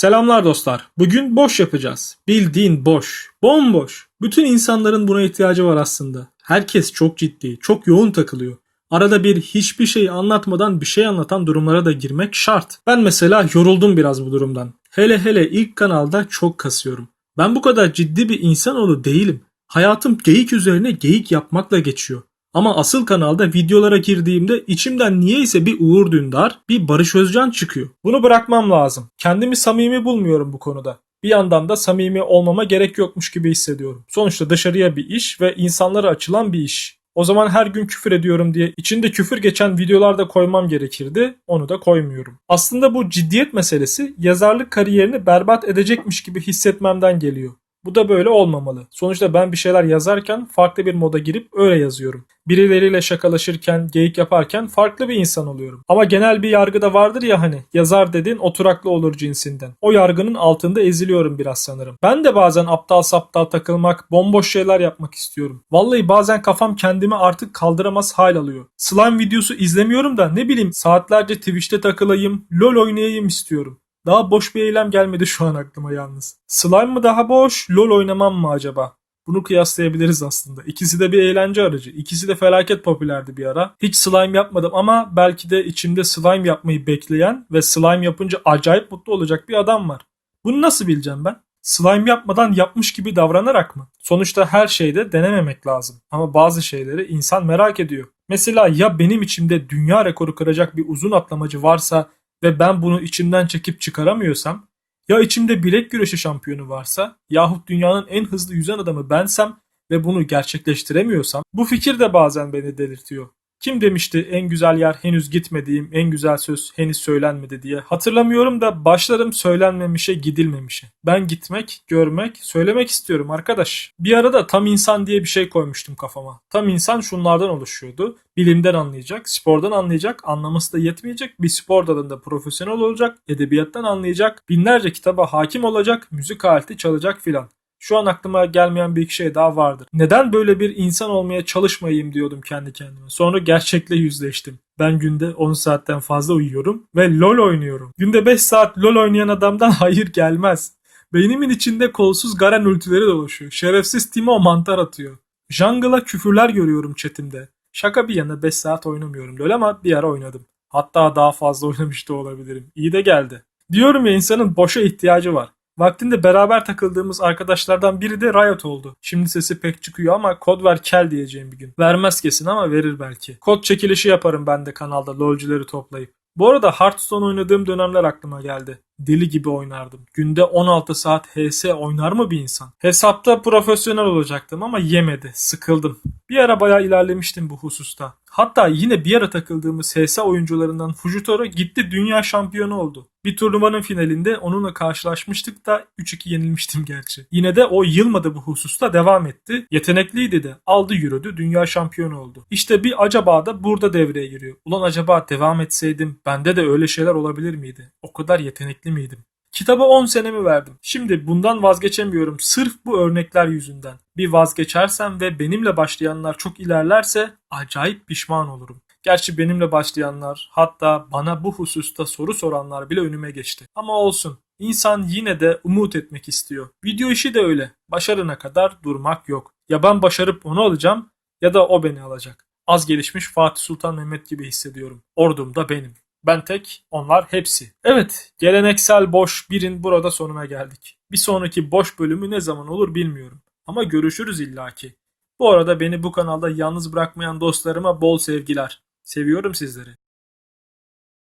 Selamlar dostlar. Bugün boş yapacağız. Bildiğin boş. Bomboş. Bütün insanların buna ihtiyacı var aslında. Herkes çok ciddi, çok yoğun takılıyor. Arada bir hiçbir şey anlatmadan bir şey anlatan durumlara da girmek şart. Ben mesela yoruldum biraz bu durumdan. Hele hele ilk kanalda çok kasıyorum. Ben bu kadar ciddi bir insanoğlu değilim. Hayatım geyik üzerine geyik yapmakla geçiyor. Ama asıl kanalda videolara girdiğimde içimden niyeyse bir Uğur Dündar, bir Barış Özcan çıkıyor. Bunu bırakmam lazım. Kendimi samimi bulmuyorum bu konuda. Bir yandan da samimi olmama gerek yokmuş gibi hissediyorum. Sonuçta dışarıya bir iş ve insanlara açılan bir iş. O zaman her gün küfür ediyorum diye içinde küfür geçen videolarda koymam gerekirdi. Onu da koymuyorum. Aslında bu ciddiyet meselesi yazarlık kariyerini berbat edecekmiş gibi hissetmemden geliyor. Bu da böyle olmamalı. Sonuçta ben bir şeyler yazarken farklı bir moda girip öyle yazıyorum. Birileriyle şakalaşırken, geyik yaparken farklı bir insan oluyorum. Ama genel bir yargı da vardır ya hani yazar dedin oturaklı olur cinsinden. O yargının altında eziliyorum biraz sanırım. Ben de bazen aptal saptal takılmak, bomboş şeyler yapmak istiyorum. Vallahi bazen kafam kendimi artık kaldıramaz hal alıyor. Slime videosu izlemiyorum da ne bileyim saatlerce Twitch'te takılayım, LoL oynayayım istiyorum. Daha boş bir eylem gelmedi şu an aklıma yalnız. Slime mı daha boş, LoL oynamam mı acaba? Bunu kıyaslayabiliriz aslında. İkisi de bir eğlence aracı. İkisi de felaket popülerdi bir ara. Hiç slime yapmadım ama belki de içimde slime yapmayı bekleyen ve slime yapınca acayip mutlu olacak bir adam var. Bunu nasıl bileceğim ben? Slime yapmadan yapmış gibi davranarak mı? Sonuçta her şeyde denememek lazım. Ama bazı şeyleri insan merak ediyor. Mesela ya benim içimde dünya rekoru kıracak bir uzun atlamacı varsa ve ben bunu içimden çekip çıkaramıyorsam, ya içimde bilek güreşi şampiyonu varsa, yahut dünyanın en hızlı yüzen adamı bensem ve bunu gerçekleştiremiyorsam, bu fikir de bazen beni delirtiyor. Kim demişti en güzel yer henüz gitmediğim, en güzel söz henüz söylenmedi diye. Hatırlamıyorum da başlarım söylenmemişe gidilmemişe. Ben gitmek, görmek, söylemek istiyorum arkadaş. Bir arada tam insan diye bir şey koymuştum kafama. Tam insan şunlardan oluşuyordu. Bilimden anlayacak, spordan anlayacak, anlaması da yetmeyecek, bir spor dalında profesyonel olacak, edebiyattan anlayacak, binlerce kitaba hakim olacak, müzik aleti çalacak filan. Şu an aklıma gelmeyen bir iki şey daha vardır. Neden böyle bir insan olmaya çalışmayayım diyordum kendi kendime. Sonra gerçekle yüzleştim. Ben günde 10 saatten fazla uyuyorum ve LoL oynuyorum. Günde 5 saat LoL oynayan adamdan hayır gelmez. Beynimin içinde kolsuz Garen ultileri dolaşıyor. Şerefsiz Timo mantar atıyor. Jungle'a küfürler görüyorum chatimde. Şaka bir yana 5 saat oynamıyorum LoL ama bir ara oynadım. Hatta daha fazla oynamış da olabilirim. İyi de geldi. Diyorum ya insanın boşa ihtiyacı var. Vaktinde beraber takıldığımız arkadaşlardan biri de Riot oldu. Şimdi sesi pek çıkıyor ama kod ver kel diyeceğim bir gün. Vermez kesin ama verir belki. Kod çekilişi yaparım ben de kanalda lolcuları toplayıp. Bu arada Hearthstone oynadığım dönemler aklıma geldi. Deli gibi oynardım. Günde 16 saat HS oynar mı bir insan? Hesapta profesyonel olacaktım ama yemedi. Sıkıldım. Bir ara bayağı ilerlemiştim bu hususta. Hatta yine bir ara takıldığımız HS oyuncularından Fujitaro gitti dünya şampiyonu oldu. Bir turnuvanın finalinde onunla karşılaşmıştık da 3-2 yenilmiştim gerçi. Yine de o yılmadı bu hususta devam etti. Yetenekliydi de. Aldı yürüdü dünya şampiyonu oldu. İşte bir acaba da burada devreye giriyor. Ulan acaba devam etseydim bende de öyle şeyler olabilir miydi? O kadar yetenekli miydim? Kitaba 10 senemi verdim. Şimdi bundan vazgeçemiyorum sırf bu örnekler yüzünden. Bir vazgeçersem ve benimle başlayanlar çok ilerlerse acayip pişman olurum. Gerçi benimle başlayanlar hatta bana bu hususta soru soranlar bile önüme geçti. Ama olsun. İnsan yine de umut etmek istiyor. Video işi de öyle. Başarına kadar durmak yok. Ya ben başarıp onu alacağım ya da o beni alacak. Az gelişmiş Fatih Sultan Mehmet gibi hissediyorum. Ordum da benim. Ben tek, onlar hepsi. Evet, geleneksel boş birin burada sonuna geldik. Bir sonraki boş bölümü ne zaman olur bilmiyorum. Ama görüşürüz illaki. Bu arada beni bu kanalda yalnız bırakmayan dostlarıma bol sevgiler. Seviyorum sizleri.